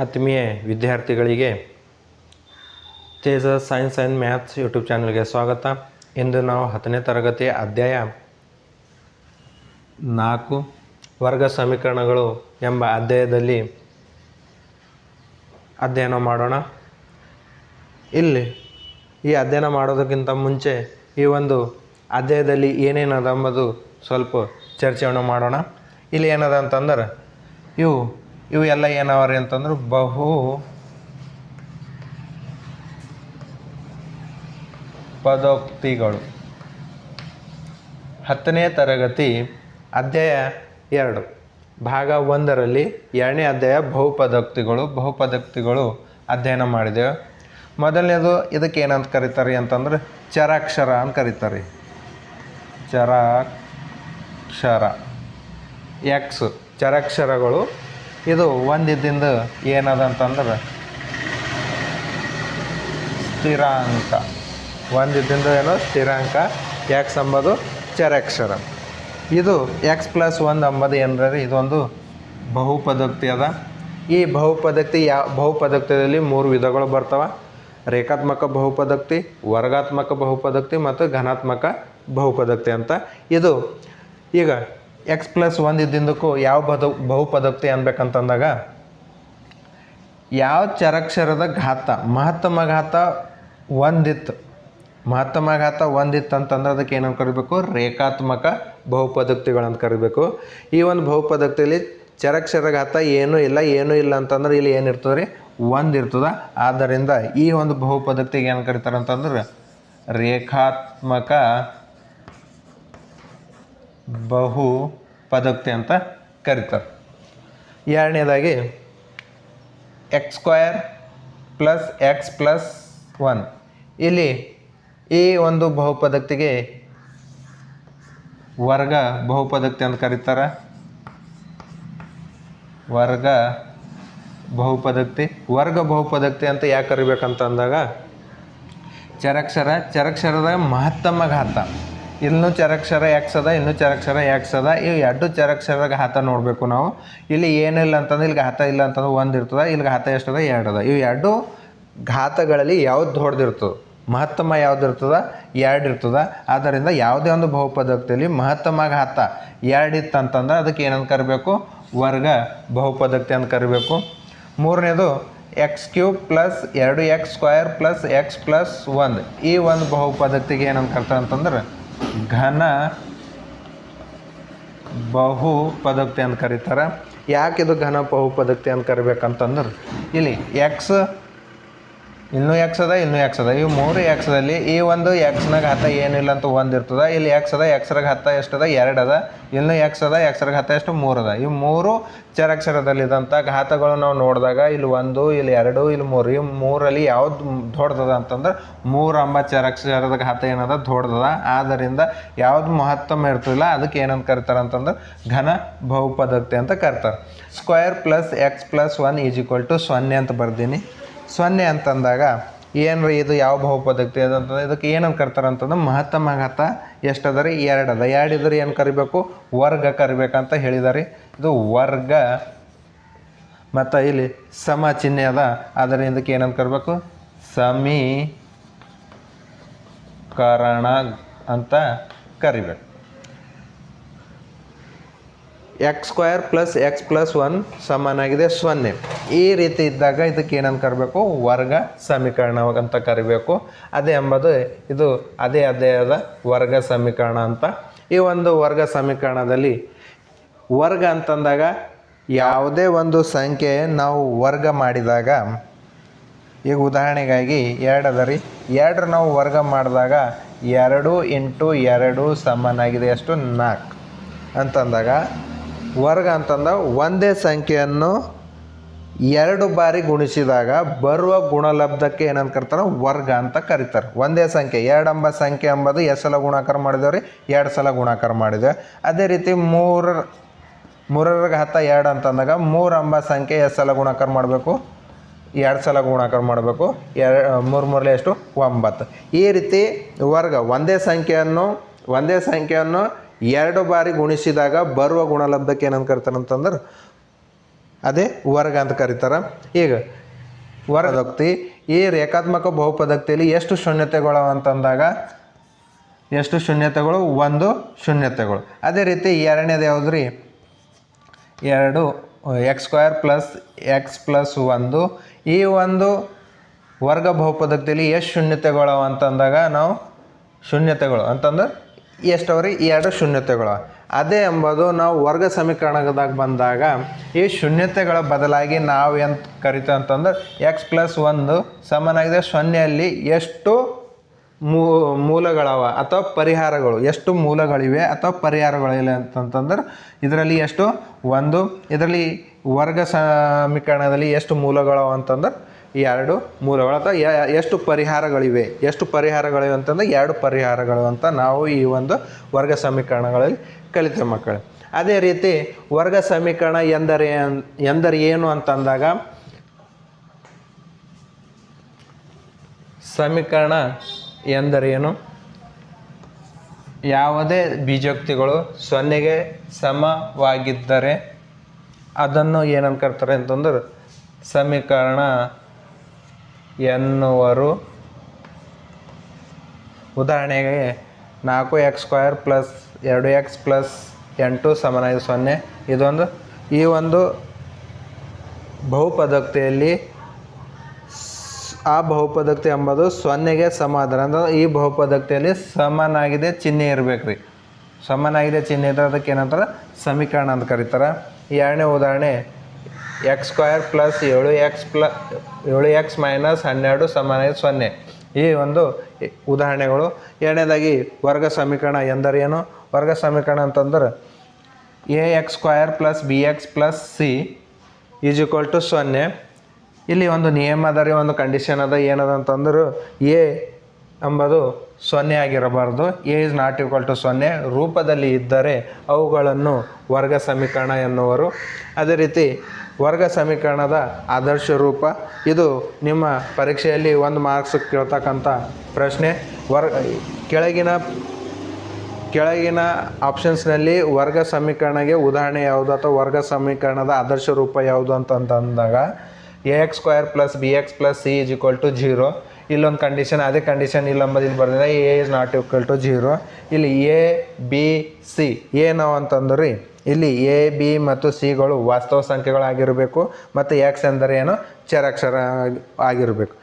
ಆತ್ಮೀಯ ವಿದ್ಯಾರ್ಥಿಗಳಿಗೆ Teja science and maths YouTube ಚಾನಲ್ಗೆ ಸ್ವಾಗತ. ಇಂದು ನಾವು ಹತ್ತನೇ ತರಗತಿಯ ಅಧ್ಯಾಯ ನಾಲ್ಕು, ವರ್ಗ ಸಮೀಕರಣಗಳು ಎಂಬ ಅಧ್ಯಾಯದಲ್ಲಿ ಅಧ್ಯಯನ ಮಾಡೋಣ. ಇಲ್ಲಿ ಈ ಅಧ್ಯಯನ ಮಾಡೋದಕ್ಕಿಂತ ಮುಂಚೆ ಈ ಒಂದು ಅಧ್ಯಾಯದಲ್ಲಿ ಏನೇನದ ಎಂಬುದು ಸ್ವಲ್ಪ ಚರ್ಚೆಯನ್ನು ಮಾಡೋಣ. ಇಲ್ಲಿ ಏನದ ಅಂತಂದ್ರೆ ಇವು ಇವು ಎಲ್ಲ ಏನವರಿ ಅಂತಂದ್ರೆ ಬಹು ಪದೋಕ್ತಿಗಳು. ಹತ್ತನೇ ತರಗತಿ, ಅಧ್ಯಾಯ ಎರಡು. ಭಾಗ ಒಂದರಲ್ಲಿ ಎರಡನೇ ಅಧ್ಯಾಯ ಬಹುಪದೋಕ್ತಿಗಳು ಬಹುಪದೋಕ್ತಿಗಳು ಅಧ್ಯಯನ ಮಾಡಿದೆವು. ಮೊದಲನೇದು ಇದಕ್ಕೆ ಏನಂತ ಕರೀತಾರೆ ಅಂತಂದ್ರೆ ಚರಾಕ್ಷರ ಅಂತ ಕರೀತಾರೆ. ಚರಾಕ್ಷರ. ಎಕ್ಸ್ ಚರಾಕ್ಷರಗಳು ಇದು ಒಂದಿದ್ದಿಂದ ಏನದ ಅಂತಂದ್ರೆ ಸ್ಥಿರಾಂಕ. ಒಂದಿದ್ದಿಂದ ಏನು ಸ್ಥಿರಾಂಕ ಎಕ್ಸ್ ಅಂಬೋದು ಚರಾಕ್ಷರ. ಇದು ಎಕ್ಸ್ ಪ್ಲಸ್ ಒಂದು ಅಂಬೋದು ಏನರ ಇದೊಂದು ಬಹುಪದಕ್ತಿ ಅದ. ಈ ಬಹುಪದಕ್ತಿ ಯಾವ ಬಹುಪದಕ್ತಿಯಲ್ಲಿ ಮೂರು ವಿಧಗಳು ಬರ್ತವೆ. ರೇಖಾತ್ಮಕ ಬಹುಪದಕ್ತಿ, ವರ್ಗಾತ್ಮಕ ಬಹುಪದಕ್ತಿ ಮತ್ತು ಘನಾತ್ಮಕ ಬಹುಪದಕ್ತಿ ಅಂತ. ಇದು ಈಗ ಎಕ್ಸ್ ಪ್ಲಸ್ ಒಂದು ಇದ್ದಿಂದಕ್ಕೂ ಯಾವ ಬದ, ಬಹುಪದೋಕ್ತಿ ಅನ್ಬೇಕಂತಂದಾಗ, ಯಾವ ಚರಕ್ಷರದ ಘಾತ, ಮಹತ್ತಮ ಘಾತ ಒಂದಿತ್ತು. ಮಹತ್ತಮ ಘಾತ ಒಂದಿತ್ತು ಅಂತಂದ್ರೆ ಅದಕ್ಕೆ ಏನಂತ ಕರಿಬೇಕು? ರೇಖಾತ್ಮಕ ಬಹುಪದೋಕ್ತಿಗಳಂತ ಕರಿಬೇಕು. ಈ ಒಂದು ಬಹುಪದೋಕ್ತಿಯಲ್ಲಿ ಚರಕ್ಷರ ಘಾತ ಏನೂ ಇಲ್ಲ ಏನೂ ಇಲ್ಲ ಅಂತಂದ್ರೆ ಇಲ್ಲಿ ಏನಿರ್ತದೆ ರೀ? ಒಂದು ಇರ್ತದ. ಆದ್ದರಿಂದ ಈ ಒಂದು ಬಹುಪದೋಕ್ತಿಗೆ ಏನು ಕರೀತಾರೆ ಅಂತಂದ್ರೆ ರೇಖಾತ್ಮಕ ಬಹು ಪದೋಕ್ತಿ ಅಂತ ಕರೀತಾರೆ. ಎರಡನೇದಾಗಿ x square plus x plus one ಇಲ್ಲಿ ಈ ಒಂದು ಬಹುಪದಕ್ತಿಗೆ ವರ್ಗ ಬಹುಪದಕ್ತಿ ಅಂತ ಕರೀತಾರೆ. ವರ್ಗ ಬಹುಪದಕ್ತಿ. ವರ್ಗ ಬಹುಪದಕ್ತಿ ಅಂತ ಯಾಕೆ ಕರಿಬೇಕಂತ ಅಂದಾಗ ಚರಕ್ಷರ, ಚರಕ್ಷರದ ಮಹತ್ತಮ ಘಾತ. ಇಲ್ಲೂ ಚರಕ್ಷರ ಎಕ್ಸ್ ಅದ ಇನ್ನೂ ಚರಕ್ಷರ ಎಕ್ಸ್ ಅದ ಇವು ಎರಡು ಚರಕ್ಷರ ಘಾತ ನೋಡಬೇಕು ನಾವು. ಇಲ್ಲಿ ಏನಿಲ್ಲ ಅಂತಂದ್ರೆ ಇಲ್ಲಿ ಘಾತ ಇಲ್ಲ ಅಂತಂದ್ರೆ ಒಂದು ಇರ್ತದೆ ಇಲ್ಲಿ ಘಾತ ಎಷ್ಟದ, ಎರಡು ಅದ. ಇವು ಎರಡು ಘಾತಗಳಲ್ಲಿ ಯಾವ್ದು ದೊಡ್ಡದಿರ್ತದೆ? ಮಹತ್ತಮ ಯಾವ್ದು ಇರ್ತದ? ಎರಡು ಇರ್ತದೆ. ಆದ್ದರಿಂದ ಯಾವುದೇ ಒಂದು ಬಹುಪದಕ್ತಿಯಲ್ಲಿ ಮಹತ್ತಮ ಘಾತ ಎರಡು ಇತ್ತಂತಂದ್ರೆ ಅದಕ್ಕೆ ಏನಂತ ಕರಿಬೇಕು? ವರ್ಗ ಬಹುಪದಕ್ತಿ ಅಂತ ಕರಿಬೇಕು. ಮೂರನೇದು ಎಕ್ಸ್ ಕ್ಯೂಬ್ ಪ್ಲಸ್ ಎರಡು x square plus x plus ಒಂದು ಈ ಒಂದು ಬಹುಪದಕ್ತಿಗೆ ಏನಂತ ಕರ್ತಾರೆ ಅಂತಂದ್ರೆ ಘನ ಬಹು ಪದಕ್ತಿ ಅಂತ ಕರೀತಾರೆ. ಯಾಕೆ ಇದು ಘನ ಬಹು ಪದಕ್ತಿ ಅಂತ ಕರಿಬೇಕಂತಂದ್ರೆ ಇಲ್ಲಿ ಎಕ್ಸ್ ಇನ್ನೂ ಎಕ್ಸ್ ಅದ, ಇನ್ನೂ ಎಕ್ಸ್ ಅದ. ಇವು ಮೂರು ಎಕ್ಸ್ದಲ್ಲಿ ಈ ಒಂದು ಎಕ್ಸ್ನಾಗ ಹತ್ತ ಏನಿಲ್ಲ ಅಂತ ಒಂದು ಇರ್ತದ ಇಲ್ಲಿ ಎಕ್ಸ್ ಅದ ಎಕ್ಸ್ರಾಗ ಹತ್ತ ಎಷ್ಟದ ಎರಡು ಅದ. ಇನ್ನೂ ಎಕ್ಸ್ ಅದ ಎಕ್ಸ್ರಾಗ ಹತ್ತ ಎಷ್ಟು? ಮೂರು ಅದ. ಇವು ಮೂರು ಚರಾಕ್ಷರದಲ್ಲಿದ್ದಂಥ ಘಾತಗಳು ನಾವು ನೋಡಿದಾಗ ಇಲ್ಲಿ ಒಂದು, ಇಲ್ಲಿ ಎರಡು, ಇಲ್ಲಿ ಮೂರು. ಈ ಮೂರಲ್ಲಿ ಯಾವ್ದು ದೊಡ್ಡದ ಅಂತಂದ್ರೆ ಮೂರು ಅಂಬ ಚರಕ್ಷರದ ಘಾತ ಏನದ? ದೊಡ್ಡದ. ಆದ್ದರಿಂದ ಯಾವ್ದು ಮಹತ್ತಮ ಇರ್ತದಿಲ್ಲ, ಅದಕ್ಕೆ ಏನಂತ ಕರಿತಾರೆ ಅಂತಂದ್ರೆ ಘನ ಬಹುಪದಕ್ತಿ ಅಂತ ಕರಿತಾರೆ. Square plus x plus one is equal to ಸೊನ್ನೆ ಅಂತ ಬರ್ದೀನಿ. ಸೊನ್ನೆ ಅಂತಂದಾಗ ಏನು ಇದು ಯಾವ ಬಹುಪದಕ್ತಿ ಅದು ಅಂತಂದ್ರೆ, ಇದಕ್ಕೆ ಏನಂತ ಕರ್ತಾರೆ ಅಂತಂದ್ರೆ ಮಹತ್ತಮ ಘಾತ ಎಷ್ಟದ ರೀ? ಎರಡು ಅದ ಎರಡು ಇದ್ರೆ ಏನು ಕರಿಬೇಕು? ವರ್ಗ ಕರಿಬೇಕಂತ ಹೇಳಿದಾರೆ ಇದು ವರ್ಗ. ಮತ್ತು ಇಲ್ಲಿ ಸಮ ಚಿಹ್ನೆ ಅದ. ಅದರಿಂದ ಇದಕ್ಕೆ ಏನಂತ ಕರಿಬೇಕು? ಸಮೀಕರಣ ಅಂತ ಕರಿಬೇಕು. X square plus x plus one ಸಮಾನಾಗಿದೆ ಸೊನ್ನೆ. ಈ ರೀತಿ ಇದ್ದಾಗ ಇದಕ್ಕೆ ಏನಂತ ಕರಿಬೇಕು? ವರ್ಗ ಸಮೀಕರಣ ಅಂತ ಕರಿಬೇಕು. ಅದೇ ಎಂಬುದು ಇದು ಅದೇ ಅದೇ ಆದ ವರ್ಗ ಸಮೀಕರಣ ಅಂತ. ಈ ಒಂದು ವರ್ಗ ಸಮೀಕರಣದಲ್ಲಿ ವರ್ಗ ಅಂತಂದಾಗ ಯಾವುದೇ ಒಂದು ಸಂಖ್ಯೆ ನಾವು ವರ್ಗ ಮಾಡಿದಾಗ, ಈಗ ಉದಾಹರಣೆಗಾಗಿ ಎರಡು ಅದ ರೀ. ಎರಡರ ನಾವು ವರ್ಗ ಮಾಡಿದಾಗ ಎರಡು ಇಂಟು ಎರಡು ಸಮನಾಗಿದೆ ಅಷ್ಟು ನಾಲ್ಕು. ಅಂತಂದಾಗ ವರ್ಗ ಅಂತಂದ ಒಂದೇ ಸಂಖ್ಯೆಯನ್ನು ಎರಡು ಬಾರಿ ಗುಣಿಸಿದಾಗ ಬರುವ ಗುಣಲಬ್ಧಕ್ಕೆ ಏನಂತ ಕರ್ತಾರೆ? ವರ್ಗ ಅಂತ ಕರೀತಾರೆ. ಒಂದೇ ಸಂಖ್ಯೆ, ಎರಡು ಎಂಬ ಸಂಖ್ಯೆ ಎಂಬುದು ಎಷ್ಟು ಸಲ ಗುಣಾಕಾರ ಮಾಡಿದೇವ್ರಿ? ಎರಡು ಸಲ ಗುಣಾಕಾರ ಮಾಡಿದೆವು ಅದೇ ರೀತಿ ಮೂರರ ಮೂರರ ಹತ್ತ ಎರಡು ಅಂತಂದಾಗ ಮೂರು ಎಂಬ ಸಂಖ್ಯೆ ಎಷ್ಟು ಸಲ ಗುಣಾಕಾರ ಮಾಡಬೇಕು? ಎರಡು ಸಲ ಗುಣಾಕಾರ ಮಾಡಬೇಕು. ಎರಡು, ಮೂರು ಮೂರಲೆ ಎಷ್ಟು? ಒಂಬತ್ತು. ಈ ರೀತಿ ವರ್ಗ ಒಂದೇ ಸಂಖ್ಯೆಯನ್ನು ಒಂದೇ ಸಂಖ್ಯೆಯನ್ನು ಎರಡು ಬಾರಿ ಗುಣಿಸಿದಾಗ ಬರುವ ಗುಣಲಬ್ಧಕ್ಕೆ ಏನಂತ ಕರಿತಾರೆ ಅಂತಂದ್ರೆ ಅದೇ ವರ್ಗ ಅಂತ ಕರೀತಾರೆ. ಈಗ ವರ್ಗದೋಕ್ತಿ ಈ ರೇಖಾತ್ಮಕ ಬಹುಪದಕ್ತಿಯಲ್ಲಿ ಎಷ್ಟು ಶೂನ್ಯತೆಗಳು ಅಂತಂದಾಗ ಎಷ್ಟು ಶೂನ್ಯತೆಗಳು? ಒಂದು ಶೂನ್ಯತೆಗಳು. ಅದೇ ರೀತಿ ಎರಡನೇದು ಯಾವುದು ರೀ ಎರಡು x square plus x plus ಒಂದು. ಈ ಒಂದು ವರ್ಗ ಬಹುಪದಕ್ತಿಯಲ್ಲಿ ಎಷ್ಟು ಶೂನ್ಯತೆಗಳು ಅಂತಂದಾಗ ನಾವು ಶೂನ್ಯತೆಗಳು ಅಂತಂದ್ರೆ ಎಷ್ಟವ್ರಿ ಎರಡು ಶೂನ್ಯತೆಗಳು. ಅದೇ ಎಂಬುದು ನಾವು ವರ್ಗ ಸಮೀಕರಣದಾಗ ಬಂದಾಗ ಈ ಶೂನ್ಯತೆಗಳ ಬದಲಾಗಿ ನಾವು ಎಂತ ಕರಿತೇವೆ ಅಂತಂದ್ರೆ ಎಕ್ಸ್ ಪ್ಲಸ್ ಒಂದು ಸಮನಾಗಿದೆ. ಸೊನ್ನೆಯಲ್ಲಿ ಎಷ್ಟು ಮೂಲಗಳವ ಅಥವಾ ಪರಿಹಾರಗಳು, ಎಷ್ಟು ಮೂಲಗಳಿವೆ ಅಥವಾ ಪರಿಹಾರಗಳಿವೆ ಅಂತಂತಂದ್ರೆ, ಇದರಲ್ಲಿ ಎಷ್ಟು? ಒಂದು. ಇದರಲ್ಲಿ ವರ್ಗ ಸಮೀಕರಣದಲ್ಲಿ ಎಷ್ಟು ಮೂಲಗಳವ ಅಂತಂದ್ರೆ ಈ ಎರಡು ಮೂಲಗಳು ಅಥವಾ ಎಷ್ಟು ಪರಿಹಾರಗಳಿವೆ? ಎಷ್ಟು ಪರಿಹಾರಗಳಿವೆ ಅಂತಂದ್ರೆ ಎರಡು ಪರಿಹಾರಗಳು ಅಂತ ನಾವು ಈ ಒಂದು ವರ್ಗ ಸಮೀಕರಣಗಳಲ್ಲಿ ಕಲಿತೆ ಮಕ್ಕಳು. ಅದೇ ರೀತಿ ವರ್ಗ ಸಮೀಕರಣ ಎಂದರೆ ಎಂದರೆ ಏನು ಅಂತಂದಾಗ ಸಮೀಕರಣ ಎಂದರೇನು ಯಾವುದೇ ಬೀಜೋಕ್ತಿಗಳು ಸೊನ್ನೆಗೆ ಸಮವಾಗಿದ್ದರೆ ಅದನ್ನು ಏನಂತ ಕರ್ತಾರೆ ಅಂತಂದ್ರೆ ಸಮೀಕರಣ ಎನ್ನುವರು. ಉದಾಹರಣೆಗೆ ನಾಲ್ಕು ಎಕ್ಸ್ ಸ್ಕ್ವೇರ್ ಪ್ಲಸ್ ಎರಡು ಎಕ್ಸ್ ಪ್ಲಸ್ ಎಂಟು ಸಮನಾಗಿ ಸೊನ್ನೆ. ಇದೊಂದು. ಈ ಒಂದು ಬಹುಪದಕ್ತಿಯಲ್ಲಿ ಆ ಬಹುಪದಕ್ತಿ ಎಂಬುದು ಸೊನ್ನೆಗೆ ಸಮ ಅದರ ಅಂದ್ರೆ ಈ ಬಹುಪದಕ್ತಿಯಲ್ಲಿ ಸಮನಾಗಿದೆ ಚಿಹ್ನೆ ಇರಬೇಕು ರೀ. ಸಮನಾಗಿದೆ ಚಿಹ್ನೆ ಇದ್ದರೆ ಅದಕ್ಕೆ ಏನಂತಾರೆ? ಸಮೀಕರಣ ಅಂತ ಕರೀತಾರೆ. ಎರಡನೇ ಉದಾಹರಣೆ ಎಕ್ಸ್ ಸ್ಕ್ವಯರ್ ಪ್ಲಸ್ ಏಳು ಎಕ್ಸ್ ಪ್ಲ ಏಳು ಎಕ್ಸ್ ಮೈನಸ್ ಹನ್ನೆರಡು ಸಮಾನ ಸೊನ್ನೆ. ಈ ಒಂದು ಉದಾಹರಣೆಗಳು. ಎರಡನೇದಾಗಿ ವರ್ಗ ಸಮೀಕರಣ ಎಂದರೇನು ವರ್ಗ ಸಮೀಕರಣ ಅಂತಂದ್ರೆ a x square plus b x plus c is equal to ಸೊನ್ನೆ. ಇಲ್ಲಿ ಒಂದು ನಿಯಮ ಅದ ರೀ, ಒಂದು ಕಂಡೀಷನ್ ಅದ. ಏನದ ಅಂತಂದ್ರೆ ಎ ಎಂಬುದು ಸೊನ್ನೆ ಆಗಿರಬಾರ್ದು. A is not equal to ಸೊನ್ನೆ. ರೂಪದಲ್ಲಿ ಇದ್ದರೆ ಅವುಗಳನ್ನು ವರ್ಗ ಸಮೀಕರಣ ಎನ್ನುವರು. ಅದೇ ರೀತಿ ವರ್ಗ ಸಮೀಕರಣದ ಆದರ್ಶ ರೂಪ. ಇದು ನಿಮ್ಮ ಪರೀಕ್ಷೆಯಲ್ಲಿ ಒಂದು ಮಾರ್ಕ್ಸ್ ಕೇಳ್ತಕ್ಕಂಥ ಪ್ರಶ್ನೆ. ವರ್, ಕೆಳಗಿನ ಕೆಳಗಿನ ಆಪ್ಷನ್ಸ್ನಲ್ಲಿ ವರ್ಗ ಸಮೀಕರಣಗೆ ಉದಾಹರಣೆ ಯಾವುದು ಅಥವಾ ವರ್ಗ ಸಮೀಕರಣದ ಆದರ್ಶ ರೂಪ ಯಾವುದು ಅಂತಂತಂದಾಗ a x square plus b x plus c is equal to zero ಇಲ್ಲೊಂದು ಕಂಡೀಷನ್ ಅದೇ ಕಂಡೀಷನ್ ಇಲ್ಲ ಅಂಬದು ಇಲ್ಲಿ ಬರ್ದಿದೆ. A is not equal to zero ಇಲ್ಲಿ ಎ ಬಿ ಸಿ ಏನು ಅಂತಂದ್ರಿ. ಇಲ್ಲಿ ಎ ಬಿ ಮತ್ತು ಸಿಗಳು ವಾಸ್ತವ ಸಂಖ್ಯೆಗಳಾಗಿರಬೇಕು ಮತ್ತು ಎಕ್ಸ್ ಅಂದರೆ ಏನು? ಚರಾಕ್ಷರ ಆಗಿರಬೇಕು.